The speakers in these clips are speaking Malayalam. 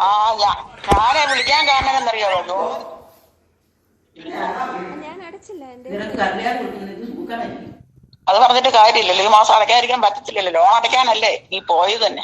ആ ഞാനെ വിളിക്കാൻ കാരണം എന്നറിയാമോ അത് പറഞ്ഞിട്ട് കാര്യമില്ലല്ലോ ഈ മാസം അടയ്ക്കാതിരിക്കാൻ പറ്റത്തില്ലല്ലോ. ലോൺ അടയ്ക്കാനല്ലേ? ഈ പോയത് തന്നെ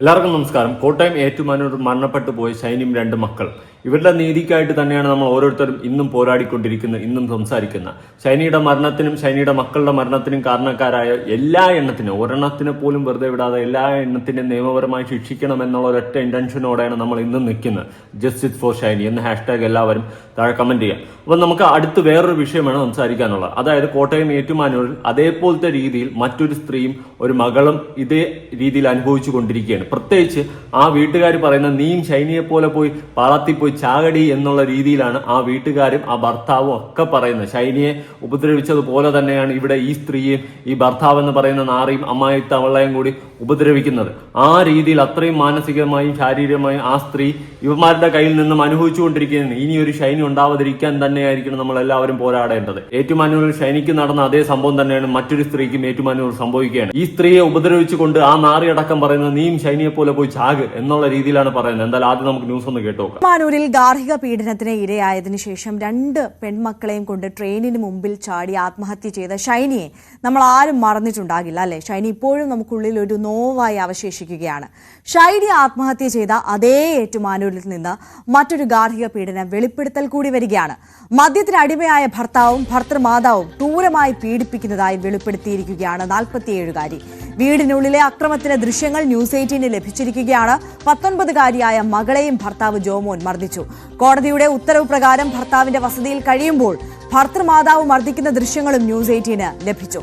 എല്ലാവർക്കും നമസ്കാരം. കോട്ടയം ഏറ്റുമാനൂർ മരണപ്പെട്ടു പോയ ഷൈനിയും രണ്ട് മക്കൾ. ഇവരുടെ നീതിക്കായിട്ട് തന്നെയാണ് നമ്മൾ ഓരോരുത്തരും ഇന്നും പോരാടിക്കൊണ്ടിരിക്കുന്നത് ഇന്നും സംസാരിക്കുന്ന. ഷൈനിയുടെ മരണത്തിനും ഷൈനിയുടെ മക്കളുടെ മരണത്തിനും കാരണക്കാരായ എല്ലാ എണ്ണത്തിനും ഒരെണ്ണത്തിനെ പോലും വെറുതെ വിടാതെ എല്ലാ എണ്ണത്തിനും നിയമപരമായി ശിക്ഷിക്കണം എന്നുള്ള ഒരൊറ്റ ഇന്റൻഷനോടെയാണ് നമ്മൾ ഇന്നും നിൽക്കുന്നത്. ജസ്റ്റിസ് ഫോർ ഷൈനി എന്ന ഹാഷ്ടാഗ് എല്ലാവരും താഴെ കമന്റ് ചെയ്യാം. അപ്പം നമുക്ക് അടുത്ത് വേറൊരു വിഷയമാണ് സംസാരിക്കാനുള്ളത്. അതായത് കോട്ടയം ഏറ്റുമാനൂരിൽ അതേപോലത്തെ രീതിയിൽ മറ്റൊരു സ്ത്രീയും ഒരു മകളും ഇതേ രീതിയിൽ അനുഭവിച്ചു കൊണ്ടിരിക്കുകയാണ് പ്രത്യേകിച്ച് ആ വീട്ടുകാർ പറയുന്ന നീയും ഷൈനിയെ പോലെ പോയി പാളത്തിൽ പോയി ചാകടി എന്നുള്ള രീതിയിലാണ് ആ വീട്ടുകാരും ആ ഭർത്താവും ഒക്കെ പറയുന്നത്. ഷൈനിയെ ഉപദ്രവിച്ചതുപോലെ തന്നെയാണ് ഇവിടെ ഈ സ്ത്രീയും ഈ ഭർത്താവ് എന്ന് പറയുന്ന നാറിയും അമ്മായി തവളയും കൂടി ഉപദ്രവിക്കുന്നത്. ആ രീതിയിൽ അത്രയും മാനസികമായും ശാരീരികമായും ആ സ്ത്രീ ഇവന്മാരുടെ കയ്യിൽ നിന്നും അനുഭവിച്ചുകൊണ്ടിരിക്കുന്നത് ഇനി ഒരു ഷൈനി ഉണ്ടാവാതിരിക്കാൻ തന്നെയായിരിക്കണം നമ്മൾ എല്ലാവരും പോരാടേണ്ടത്. ഏറ്റുമാനൂരിൽ ഷൈനിക്ക് നടന്ന അതേ സംഭവം തന്നെയാണ് മറ്റൊരു സ്ത്രീക്കും ഏറ്റുമാനൂർ സംഭവിക്കുകയാണ്. ഈ സ്ത്രീയെ ഉപദ്രവിച്ചുകൊണ്ട് ആ നാറി അടക്കം പറയുന്നത് നീയും ഷൈനിയെ പോലെ പോയി ചാക് എന്നുള്ള രീതിയിലാണ് പറയുന്നത്. എന്തായാലും ആദ്യം നമുക്ക് ന്യൂസ് ഒന്ന് കേട്ടോ ഏറ്റുമാനൂരിൽ മാനൂരിൽ ഗാർഹിക പീഡനത്തിന് ഇരയായതിനു ശേഷം രണ്ട് പെൺമക്കളെയും കൊണ്ട് ട്രെയിനിന് മുമ്പിൽ ചാടി ആത്മഹത്യ ചെയ്ത ഷൈനിയെ നമ്മൾ ആരും മറന്നിട്ടുണ്ടാകില്ല അല്ലെ? ഷൈനി ഇപ്പോഴും നമുക്കുള്ളിൽ ഒരു നോവായി അവശേഷിക്കുകയാണ്. ഷൈനി ആത്മഹത്യ ചെയ്ത അതേ ഏറ്റുമാനൂരിൽ നിന്ന് മറ്റൊരു ഗാർഹിക പീഡനം വെളിപ്പെടുത്തൽ കൂടി വരികയാണ്. മദ്യത്തിന് അടിമയായ ഭർത്താവും ഭർത്തൃമാതാവും ക്രൂരമായി പീഡിപ്പിക്കുന്നതായി വെളിപ്പെടുത്തിയിരിക്കുകയാണ് നാൽപ്പത്തിയേഴുകാരി. വീടിനുള്ളിലെ അക്രമത്തിന്റെ ദൃശ്യങ്ങൾ ന്യൂസ് എയ്റ്റീന് ലഭിച്ചിരിക്കുകയാണ്. പത്തൊൻപതുകാരിയായ മകളെയും ഭർത്താവ് ജോമോൻ മർദ്ദിച്ചു. കോടതിയുടെ ഉത്തരവ് പ്രകാരം ഭർത്താവിന്റെ വസതിയിൽ കഴിയുമ്പോൾ ഭർത്തൃമാതാവ് മർദ്ദിക്കുന്ന ദൃശ്യങ്ങളും ന്യൂസ് എയ്റ്റീന് ലഭിച്ചു.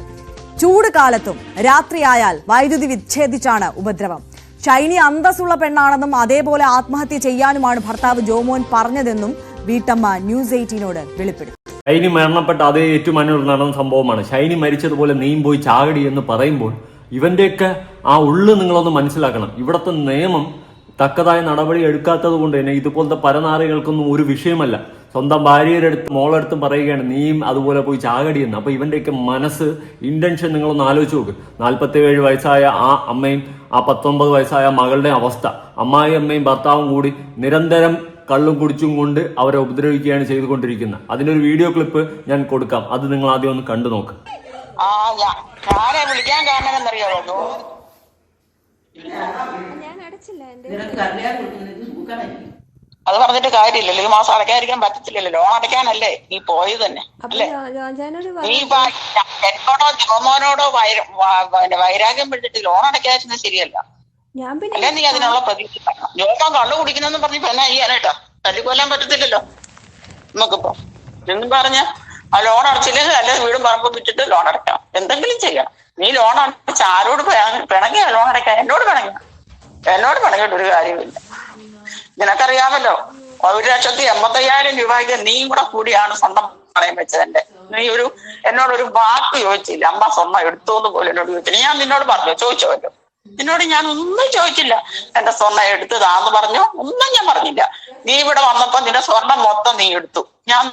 ചൂട് കാലത്തും രാത്രിയായാൽ വൈദ്യുതി വിച്ഛേദിച്ചാണ് ഉപദ്രവം. ഷൈനി അന്തസ്സുള്ള പെണ്ണാണെന്നും അതേപോലെ ആത്മഹത്യ ചെയ്യാനുമാണ് ഭർത്താവ് ജോമോൻ പറഞ്ഞതെന്നും വീട്ടമ്മ ന്യൂസ് എയ്റ്റീനോട് വെളിപ്പെടുത്തി. ഷൈനി മരണപ്പെട്ട അതേ ഏറ്റുമാനൂർ നടന്ന സംഭവമാണ്. ഷൈനി മരിച്ചതുപോലെ നീയും പോയി ചാകടി എന്ന് പറയുമ്പോൾ ഇവന്റെയൊക്കെ ആ ഉള്ളു നിങ്ങളൊന്ന് മനസ്സിലാക്കണം. ഇവിടുത്തെ നിയമം തക്കതായ നടപടി എടുക്കാത്തത് കൊണ്ട് തന്നെ ഇതുപോലത്തെ പരനാറികൾക്കൊന്നും ഒരു വിഷയമല്ല. സ്വന്തം ഭാര്യയുടെ അടുത്ത് മോളടുത്തും പറയുകയാണ് നീയും അതുപോലെ പോയി ചാകടി എന്ന് അപ്പൊ ഇവന്റെയൊക്കെ മനസ്സ് ഇന്റൻഷൻ നിങ്ങളൊന്ന് ആലോചിച്ച് നോക്ക്. നാൽപ്പത്തി ഏഴ് വയസ്സായ ആ അമ്മയും ആ പത്തൊമ്പത് വയസ്സായ മകളുടെ അവസ്ഥ. അമ്മായി അമ്മയും ഭർത്താവും കൂടി നിരന്തരം കള്ളും കുടിച്ചും കൊണ്ട് അവരെ ഉപദ്രവിക്കുകയാണ് ചെയ്തുകൊണ്ടിരിക്കുന്നത്. അതിനൊരു വീഡിയോ ക്ലിപ്പ് ഞാൻ കൊടുക്കാം. അത് നിങ്ങൾ ആദ്യം ഒന്ന് കണ്ടു നോക്ക്. ആ ഞാ- ഞാനെ വിളിക്കാൻ കാരണം എന്നറിയാമോ അത് പറഞ്ഞിട്ട് കാര്യമില്ലല്ലോ. ഈ മാസം അടയ്ക്കാതിരിക്കാൻ പറ്റത്തില്ലല്ലോ. ലോൺ അടയ്ക്കാനല്ലേ? നീ പോയത് തന്നെ. അല്ലേ? നീ എന്നോടോ ജോമോനോടോ വൈര- വൈരാഗ്യം പിടിച്ചിട്ട് ലോൺ അടയ്ക്കാതിരുന്നത് ശരിയല്ല. ഞാൻ പിന്നെ അല്ലെ നീ അതിനുള്ള പ്രതീക്ഷ ജോമോ ജോമോൻ കള്ളു കുടിക്കുന്നെന്ന് പറഞ്ഞ് പിന്നെ എന്നാ ചെയ്യാനായിട്ടാ? തല്ലിക്കൊല്ലാൻ പറ്റത്തില്ലല്ലോ. നമുക്കിപ്പോ എന്നും പറഞ്ഞ ആ ലോൺ അടച്ചില്ലെങ്കിൽ അല്ലെ വീടും പറമ്പും വിറ്റിട്ട് ലോൺ അടയ്ക്കാം. എന്തെങ്കിലും ചെയ്യണം നീ ലോൺ അടച്ച ആരോട് പിണ- പിണങ്ങിയ ലോൺ അടയ്ക്കാൻ എന്നോട് പിണങ്ങിയ എന്നോട് പിണങ്ങിയിട്ട് ഒരു കാര്യമില്ല നിനക്കറിയാമല്ലോ ഒരു ലക്ഷത്തി എൺപത്തയ്യായിരം രൂപയ്ക്ക് നീ കൂടെ കൂടിയാണ് സ്വന്തം പണയം വെച്ചത് എന്റെ നീ ഒരു എന്നോടൊരു വാക്ക് ചോദിച്ചില്ല. അമ്മ സ്വർണം എടുത്തോന്ന് പോലും എന്നോട് ചോദിച്ചില്ല. ഞാൻ നിന്നോട് പറഞ്ഞു ചോദിച്ചോല്ലോ. നിന്നോട് ഞാൻ ഒന്നും ചോദിച്ചില്ല. എന്റെ സ്വർണം എടുത്തതാന്ന് പറഞ്ഞു? ഒന്നും ഞാൻ പറഞ്ഞില്ല. നീ ഇവിടെ വന്നപ്പോ നിന്റെ സ്വർണം മൊത്തം നീ എടുത്തു. ഞാൻ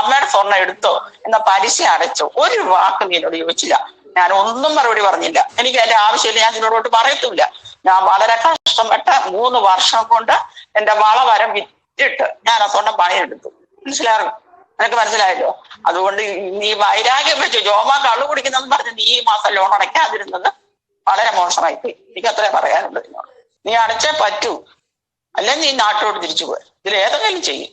അമ്മയുടെ സ്വർണം എടുത്തോ എന്ന പലിശ അടച്ചോ ഒരു വാക്ക് നീ എന്നോട് ചോദിച്ചില്ല. ഞാൻ ഒന്നും മറുപടി പറഞ്ഞില്ല. എനിക്ക് അതിന്റെ ആവശ്യമില്ല. ഞാൻ നിന്നോടോട്ട് പറയത്തില്ല ഞാൻ വളരെ കഷ്ടപ്പെട്ട മൂന്ന് വർഷം കൊണ്ട് എന്റെ വള വരം വിറ്റിട്ട് ഞാൻ ആ സ്വർണം പണിയെടുത്തു മനസ്സിലാകും നിനക്ക് മനസ്സിലായല്ലോ? അതുകൊണ്ട് നീ വൈരാഗ്യം വെച്ചു ജോമാ കള്ളു കുടിക്കുന്നെന്ന് പറഞ്ഞ് നീ ഈ മാസം ലോൺ അടയ്ക്കാതിരുന്നത് വളരെ മോശമായി പോയി എനിക്ക് അത്രേ പറയാനുള്ളത് നീ അടച്ചേ പറ്റൂ. അല്ലെ നീ നാട്ടിലോട്ട് തിരിച്ചു പോയി ഇതിൽ ഏതെങ്കിലും ചെയ്യും.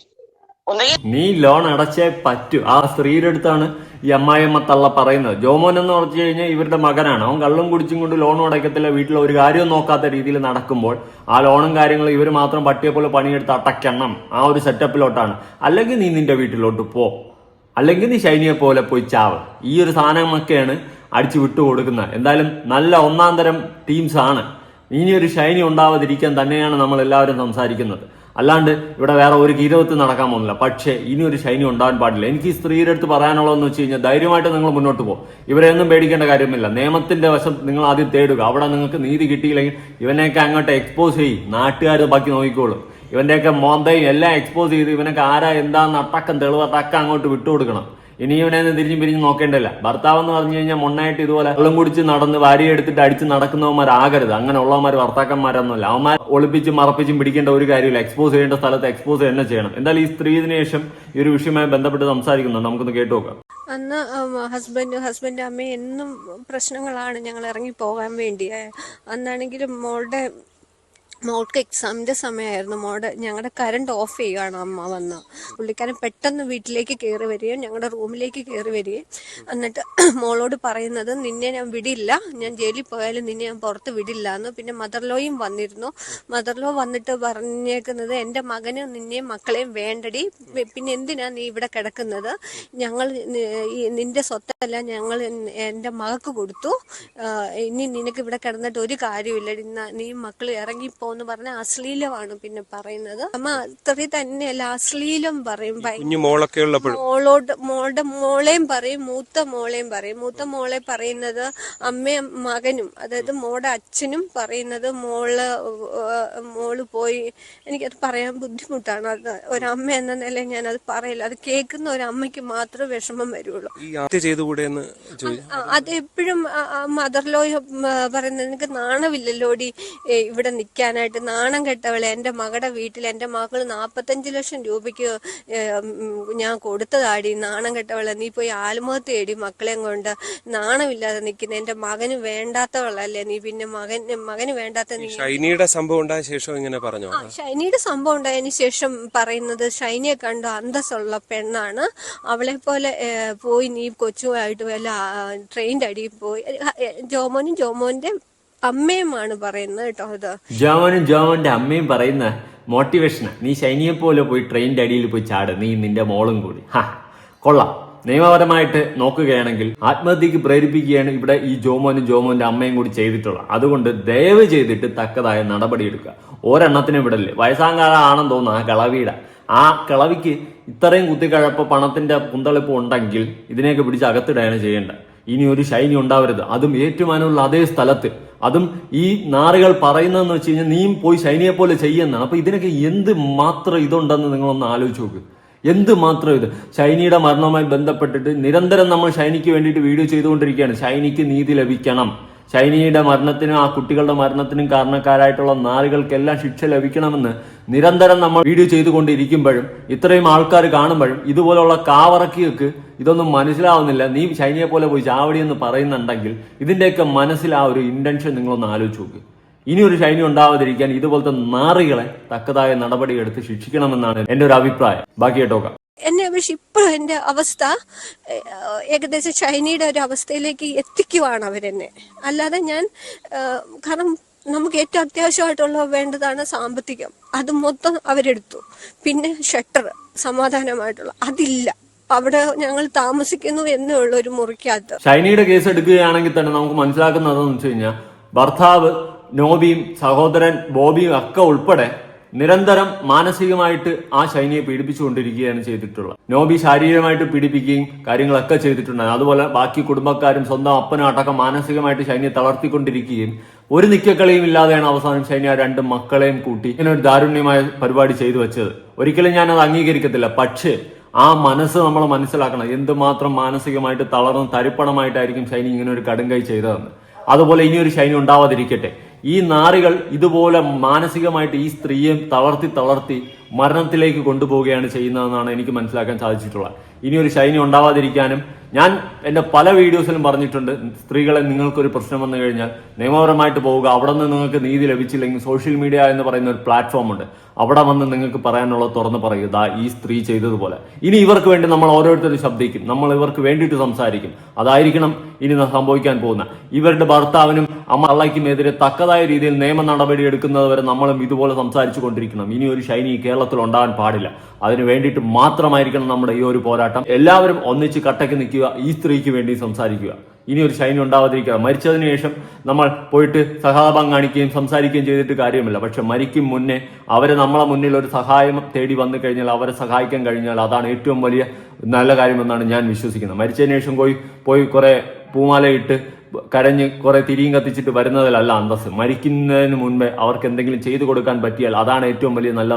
നീ ലോൺ അടച്ചേ പറ്റൂ. ആ സ്ത്രീയുടെ അടുത്താണ് ഈ അമ്മായിയമ്മ തള്ള പറയുന്നത്. ജോമോൻ എന്ന് പറഞ്ഞു കഴിഞ്ഞാൽ ഇവരുടെ മകനാണ്. അവൻ കള്ളും കുടിച്ചും കൊണ്ട് ലോണും അടയ്ക്കത്തില്ല. വീട്ടിൽ ഒരു കാര്യവും നോക്കാത്ത രീതിയിൽ നടക്കുമ്പോൾ ആ ലോണും കാര്യങ്ങളും ഇവർ മാത്രം പട്ടിയെ പോലെ പണിയെടുത്ത് അടയ്ക്കണം. ആ ഒരു സെറ്റപ്പിലോട്ടാണ് അല്ലെങ്കിൽ നീ നിന്റെ വീട്ടിലോട്ട് പോ. അല്ലെങ്കിൽ നീ ഷൈനിയെ പോലെ പോയി ചാവ്. ഈ ഒരു സാധനമൊക്കെയാണ് അടിച്ചു വിട്ടു കൊടുക്കുന്നത്. എന്തായാലും നല്ല ഒന്നാം തരം ടീംസ് ആണ്. ഇനിയൊരു ഷൈനി ഉണ്ടാവാതിരിക്കാൻ തന്നെയാണ് നമ്മൾ എല്ലാവരും സംസാരിക്കുന്നത്. അല്ലാണ്ട് ഇവിടെ വേറെ ഒരു കീരവത്ത് നടക്കാൻ പോകുന്നില്ല. പക്ഷേ ഇനി ഒരു ശൈനി ഉണ്ടാവാൻ പാടില്ല. എനിക്ക് ഈ സ്ത്രീയുടെ അടുത്ത് പറയാനുള്ളതെന്ന് വെച്ച് കഴിഞ്ഞാൽ ധൈര്യമായിട്ട് നിങ്ങൾ മുന്നോട്ട് പോകും ഇവരെയൊന്നും പേടിക്കേണ്ട കാര്യമില്ല. നിയമത്തിന്റെ വശം നിങ്ങൾ ആദ്യം തേടുക. അവിടെ നിങ്ങൾക്ക് നീതി കിട്ടിയില്ലെങ്കിൽ ഇവനെയൊക്കെ അങ്ങോട്ട് എക്സ്പോസ് ചെയ്യും. നാട്ടുകാർ ബാക്കി നോക്കിക്കോളും. ഇവന്റെയൊക്കെ മോന്തയും എല്ലാം എക്സ്പോസ് ചെയ്ത് ഇവനൊക്കെ ആരാ എന്താന്ന് അട്ടക്കം തെളിവട്ടക്കം അങ്ങോട്ട് വിട്ടുകൊടുക്കണം. ഇനി ഇവനെ തിരിഞ്ഞും പിരിഞ്ഞും നോക്കേണ്ടല്ല ഭർത്താവ് എന്ന് പറഞ്ഞു കഴിഞ്ഞാൽ മൊണ്ണായിട്ട് ഇതുപോലെ വെള്ളം കുടിച്ച് നടന്ന് വാരിയെടുത്തിട്ട് അടിച്ച് നടക്കുന്നവന്മാരാകരുത് അങ്ങനെ ഉള്ളവന്മാർ ഭർത്താക്കന്മാരൊന്നുമല്ല. അവന്മാർ ഒളിപ്പിച്ചും മറപ്പിച്ചും പിടിക്കേണ്ട ഒരു കാര്യമില്ല. എക്സ്പോസ് ചെയ്യേണ്ട സ്ഥലത്ത് എക്സ്പോസ് തന്നെ ചെയ്യണം. എന്തായാലും ഈ സ്ത്രീ ശേഷം ഈ ഒരു വിഷയമായി ബന്ധപ്പെട്ട് സംസാരിക്കുന്നുണ്ട്. നമുക്കൊന്ന് കേട്ടു നോക്കാം. അന്ന് ഹസ്ബൻഡ് ഹസ്ബൻഡ് അമ്മയും എന്നും പ്രശ്നങ്ങളാണ് ഞങ്ങൾ ഇറങ്ങി പോകാൻ വേണ്ടി അന്നാണെങ്കിലും മോളുടെ മോൾക്ക് എക്സാമിന്റെ സമയമായിരുന്നു മോടെ ഞങ്ങളുടെ കറണ്ട് ഓഫ് ചെയ്യുകയാണ് അമ്മ വന്ന്. പുള്ളിക്കാരൻ പെട്ടെന്ന് വീട്ടിലേക്ക് കയറി വരികയും ഞങ്ങളുടെ റൂമിലേക്ക് കയറി വരികയും എന്നിട്ട് മോളോട് പറയുന്നത് നിന്നെ ഞാൻ വിടില്ല. ഞാൻ ജയിലിൽ പോയാലും നിന്നെ ഞാൻ പുറത്ത് വിടില്ല എന്ന്. പിന്നെ മദർലോയും വന്നിരുന്നു. മദർ ലോ വന്നിട്ട് പറഞ്ഞേക്കുന്നത് എന്റെ മകനും നിന്നെയും മക്കളെയും വേണ്ടടി. പിന്നെ എന്തിനാ നീ ഇവിടെ കിടക്കുന്നത്? ഞങ്ങൾ നിന്റെ സ്വത്തല്ല ഞങ്ങൾ എന്റെ മകക്ക് കൊടുത്തു. ഇനി നിനക്ക് ഇവിടെ കിടന്നിട്ട് ഒരു കാര്യമില്ല നീ മക്കൾ ഇറങ്ങിപ്പോന്ന് പറഞ്ഞ അശ്ലീലമാണ് പിന്നെ പറയുന്നത്. അമ്മ അത്രയും തന്നെയല്ല അശ്ലീലം പറയും മോളൊക്കെ മോളോട് മോളുടെ മോളെയും പറയും മൂത്ത മോളെയും പറയും. മൂത്ത മോളെ പറയുന്നത് അമ്മയും മകനും അതായത് മോളുടെ അച്ഛനും പറയുന്നത് മോൾ മോൾ പോയി. എനിക്കത് പറയാൻ ബുദ്ധിമുട്ടാണ്. അത് ഒരമ്മ എന്ന നിലയിൽ ഞാൻ അത് പറയില്ല. അത് കേൾക്കുന്ന ഒരു അമ്മയ്ക്ക് മാത്രമേ വിഷമം വരുള്ളൂ. അതെപ്പോഴും മദർലോയ് എന്ന് അത് എപ്പോഴും മദർ പറയുന്നത് നിനക്ക് നാണമില്ലല്ലോടി ഇവിടെ ഇവിടെ നിൽക്കാനായിട്ട് നാണം കെട്ടവളെ എന്റെ മകളുടെ വീട്ടിൽ എന്റെ മകൾ നാൽപ്പത്തഞ്ച് ലക്ഷം രൂപയ്ക്ക് ഞാൻ കൊടുത്തതാടി നാണം കെട്ടവളെ. നീ പോയി ആത്മഹത്യ തേടി മക്കളെയും കൊണ്ട് നാണമില്ലാതെ നിൽക്കുന്ന എന്റെ മകന് വേണ്ടാത്തവളല്ലേ നീ. പിന്നെ മകൻ മകന് വേണ്ടാത്ത ഷൈനിയുടെ സംഭവം ഉണ്ടായ ശേഷം ഇങ്ങനെ പറഞ്ഞു? ഷൈനിയുടെ സംഭവം ഉണ്ടായതിന് ശേഷം പറയുന്നത് ഷൈനിയെ കണ്ടു അന്തസ്സുള്ള പെണ്ണാണ്. അവളെ പോലെ പോയി നീ കൊച്ചുമായിട്ട് വല്ല ട്രെയിന്റെ അടിയിൽ പോയി. ജോമോനും ജോമോന്റെ അമ്മയുമാണ് പറയുന്നത് കേട്ടോ ഇത്. ജോവനും ജോവന്റെ അമ്മയും പറയുന്ന മോട്ടിവേഷനാ നീ ശൈനിയെ പോലെ പോയി ട്രെയിനിന്റെ അടിയിൽ പോയി ചാട്. നീ നിന്റെ മോളും കൂടി. ഹാ. കൊള്ളാം. നിയമപരമായിട്ട് നോക്കുകയാണെങ്കിൽ ആത്മഹത്യക്ക് പ്രേരിപ്പിക്കുകയാണ് ഇവിടെ ഈ ജോമോനും ജോമോന്റെ അമ്മയും കൂടി ചെയ്തിട്ടുള്ളത്. അതുകൊണ്ട് ദയവ് ചെയ്തിട്ട് തക്കതായ നടപടി എടുക്കുക. ഒരെണ്ണത്തിനും വിടല്ലേ. വയസ്സാങ്കാലാണെന്ന് തോന്നുന്നു ആ കളവിയുടെ ആ കളവിക്ക് ഇത്രയും കുത്തിക്കഴപ്പ് പണത്തിന്റെ കുന്തളിപ്പ് ഉണ്ടെങ്കിൽ ഇതിനെയൊക്കെ പിടിച്ച് അകത്തിടുകയാണ് ചെയ്യേണ്ടത്. ഇനി ഒരു ശൈനി ഉണ്ടാവരുത്. അതും ഏറ്റുമാനമുള്ള അതേ സ്ഥലത്ത്. അതും ഈ നാറുകൾ പറയുന്നതെന്ന് വെച്ച് കഴിഞ്ഞാൽ നീയും പോയി ശൈനിയെ പോലെ ചെയ്യുന്നതാണ് അപ്പൊ ഇതിനൊക്കെ എന്ത് മാത്രം ഇതുണ്ടെന്ന് നിങ്ങളൊന്ന് ആലോചിച്ച് നോക്ക്. എന്ത് മാത്രം ഇത്? ഷൈനിയുടെ മരണവുമായി ബന്ധപ്പെട്ടിട്ട് നിരന്തരം നമ്മൾ ഷൈനിക്ക് വേണ്ടിയിട്ട് വീഡിയോ ചെയ്തുകൊണ്ടിരിക്കുകയാണ്. ഷൈനിക്ക് നീതി ലഭിക്കണം. ഷൈനിയുടെ മരണത്തിനും ആ കുട്ടികളുടെ മരണത്തിനും കാരണക്കാരായിട്ടുള്ള നാളുകൾക്കെല്ലാം ശിക്ഷ ലഭിക്കണമെന്ന് നിരന്തരം നമ്മൾ വീഡിയോ ചെയ്തുകൊണ്ടിരിക്കുമ്പോഴും ഇത്രയും ആൾക്കാർ കാണുമ്പോഴും ഇതുപോലുള്ള കാവറക്കിയൊക്കെ ഇതൊന്നും മനസ്സിലാവുന്നില്ല. നീ ചൈനയെ പോലെ പോയി ചാവടി എന്ന് പറയുന്നുണ്ടെങ്കിൽ ഇതിന്റെയൊക്കെ മനസ്സിൽ ആ ഒരു ഇന്റൻഷൻ നിങ്ങളൊന്ന് ആലോചിച്ച് നോക്ക്. ഇനി ഒരു ശൈനി ഉണ്ടാവാതിരിക്കാൻ ഇതുപോലത്തെ നാറികളെ തക്കതായ നടപടിയെടുത്ത് ശിക്ഷിക്കണമെന്നാണ് എന്റെ ഒരു അഭിപ്രായം. ബാക്കി കേട്ടോക്കാം. എന്നെ പക്ഷെ ഇപ്പോഴും എന്റെ അവസ്ഥ ഏകദേശം ചൈനയുടെ ഒരു അവസ്ഥയിലേക്ക് എത്തിക്കുവാണ് അവരെന്നെ. അല്ലാതെ ഞാൻ കാരണം നമുക്ക് ഏറ്റവും അത്യാവശ്യമായിട്ടുള്ള വേണ്ടതാണ് സാമ്പത്തികം. അത് മൊത്തം അവരെടുത്തു. പിന്നെ ഷട്ടർ സമാധാനമായിട്ടുള്ള അതില്ല. അവിടെ ഞങ്ങൾ താമസിക്കുന്നു എന്നേ ഉള്ള ഒരു മുറിക്കകത്ത്. ചൈനയുടെ കേസ് എടുക്കുകയാണെങ്കിൽ തന്നെ നമുക്ക് മനസ്സിലാക്കുന്നതെന്ന് വെച്ച് കഴിഞ്ഞാൽ ഭർത്താവ് നോബിയും സഹോദരൻ ബോബിയും ഒക്കെ ഉൾപ്പെടെ നിരന്തരം മാനസികമായിട്ട് ആ ശൈനിയെ പീഡിപ്പിച്ചുകൊണ്ടിരിക്കുകയാണ് ചെയ്തിട്ടുള്ളത്. നോബി ശാരീരികമായിട്ട് പീഡിപ്പിക്കുകയും കാര്യങ്ങളൊക്കെ ചെയ്തിട്ടുണ്ട്. അതുപോലെ ബാക്കി കുടുംബക്കാരും സ്വന്തം അപ്പനും മാനസികമായിട്ട് ശൈനിയെ തളർത്തിക്കൊണ്ടിരിക്കുകയും ഒരു നിക്കക്കളിയും ഇല്ലാതെയാണ് അവസാനം ശൈനി ആ രണ്ട് മക്കളെയും കൂട്ടി ഇങ്ങനെ ഒരു ദാരുണ്യമായ പരിപാടി ചെയ്തു വെച്ചത്. ഒരിക്കലും ഞാൻ അത് അംഗീകരിക്കത്തില്ല. പക്ഷേ ആ മനസ്സ് നമ്മൾ മനസ്സിലാക്കണം. എന്തുമാത്രം മാനസികമായിട്ട് തളർന്ന് തരിപ്പണമായിട്ടായിരിക്കും ഷൈനി ഇങ്ങനെ ഒരു കടുങ്കൈ ചെയ്തതെന്ന്. അതുപോലെ ഇനിയൊരു ഷൈനി ഉണ്ടാവാതിരിക്കട്ടെ. ഈ നാറികൾ ഇതുപോലെ മാനസികമായിട്ട് ഈ സ്ത്രീയെ തളർത്തി തളർത്തി മരണത്തിലേക്ക് കൊണ്ടുപോവുകയാണ് ചെയ്യുന്നതെന്നാണ് എനിക്ക് മനസ്സിലാക്കാൻ സാധിച്ചിട്ടുള്ളത്. ഇനി ഒരു ശൈനി ഉണ്ടാവാതിരിക്കാനും ഞാൻ എന്റെ പല വീഡിയോസിലും പറഞ്ഞിട്ടുണ്ട് സ്ത്രീകളെ നിങ്ങൾക്കൊരു പ്രശ്നം വന്നു കഴിഞ്ഞാൽ നിയമപരമായിട്ട് പോവുക അവിടെ നിന്ന് നിങ്ങൾക്ക് നീതി ലഭിച്ചില്ലെങ്കിൽ സോഷ്യൽ മീഡിയ എന്ന് പറയുന്ന ഒരു പ്ലാറ്റ്ഫോം ഉണ്ട്. അവിടെ വന്ന് നിങ്ങൾക്ക് പറയാനുള്ളത് തുറന്ന് പറയുക ഈ സ്ത്രീ ചെയ്തതുപോലെ. ഇനി ഇവർക്ക് വേണ്ടി നമ്മൾ ഓരോരുത്തരും ശബ്ദിക്കും നമ്മൾ ഇവർക്ക് വേണ്ടിയിട്ട് സംസാരിക്കും. അതായിരിക്കണം ഇനി സംഭവിക്കാൻ പോകുന്ന. ഇവരുടെ ഭർത്താവിനും അമ്മ അള്ളയ്ക്കുമെതിരെ തക്കതായ രീതിയിൽ നിയമ നടപടി എടുക്കുന്നത് വരെ നമ്മളും ഇതുപോലെ സംസാരിച്ചു കൊണ്ടിരിക്കണം. ഇനി ഒരു ശൈനി കേരളത്തിൽ ഉണ്ടാകാൻ പാടില്ല. അതിന് വേണ്ടിയിട്ട് മാത്രമായിരിക്കണം നമ്മുടെ ഈ ഒരു പോരാട്ടം. എല്ലാവരും ഒന്നിച്ച് കട്ടയ്ക്ക് നിൽക്കുക ഈ സ്ത്രീക്ക് വേണ്ടി സംസാരിക്കുക. ഇനി ഒരു ഷൈനി ഉണ്ടാവാതിരിക്കുക. മരിച്ചതിന് ശേഷം നമ്മൾ പോയിട്ട് സഹതാപം കാണിക്കുകയും സംസാരിക്കുകയും ചെയ്തിട്ട് കാര്യമില്ല. പക്ഷെ മരിക്കും മുന്നേ അവരെ നമ്മളെ മുന്നിൽ ഒരു സഹായം തേടി വന്നു കഴിഞ്ഞാൽ അവരെ സഹായിക്കാൻ കഴിഞ്ഞാൽ അതാണ് ഏറ്റവും വലിയ നല്ല കാര്യമെന്നാണ് ഞാൻ വിശ്വസിക്കുന്നത്. മരിച്ചതിന് ശേഷം പോയി പോയി കുറെ പൂമാലയിട്ട് കരഞ്ഞ് കുറെ തിരിയും കത്തിച്ചിട്ട് വരുന്നതിലല്ല അന്തസ് മരിക്കുന്നതിന് മുൻപേ അവർക്ക് എന്തെങ്കിലും ചെയ്തു കൊടുക്കാൻ പറ്റിയാൽ അതാണ് ഏറ്റവും വലിയ നല്ല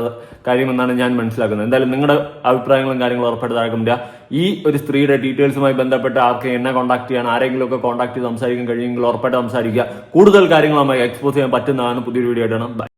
കാര്യമെന്നാണ് ഞാൻ മനസ്സിലാക്കുന്നത്. എന്തായാലും നിങ്ങളുടെ അഭിപ്രായങ്ങളും കാര്യങ്ങളും ഉറപ്പെടുത്താൻ ഈ ഒരു സ്ത്രീയുടെ ഡീറ്റെയിൽസുമായി ബന്ധപ്പെട്ട് ആർക്ക് എന്നെ കോൺടാക്ട് ചെയ്യാൻ ആരെങ്കിലും ഒക്കെ കോൺടാക്ട് ചെയ്ത് സംസാരിക്കാൻ കഴിയുമെങ്കിൽ ഉറപ്പായിട്ട് സംസാരിക്കുക. കൂടുതൽ കാര്യങ്ങളുമായി എക്സ്പോസ് ചെയ്യാൻ പറ്റുന്നതാണ് പുതിയൊരു വീഡിയോ ആയിട്ടാണ്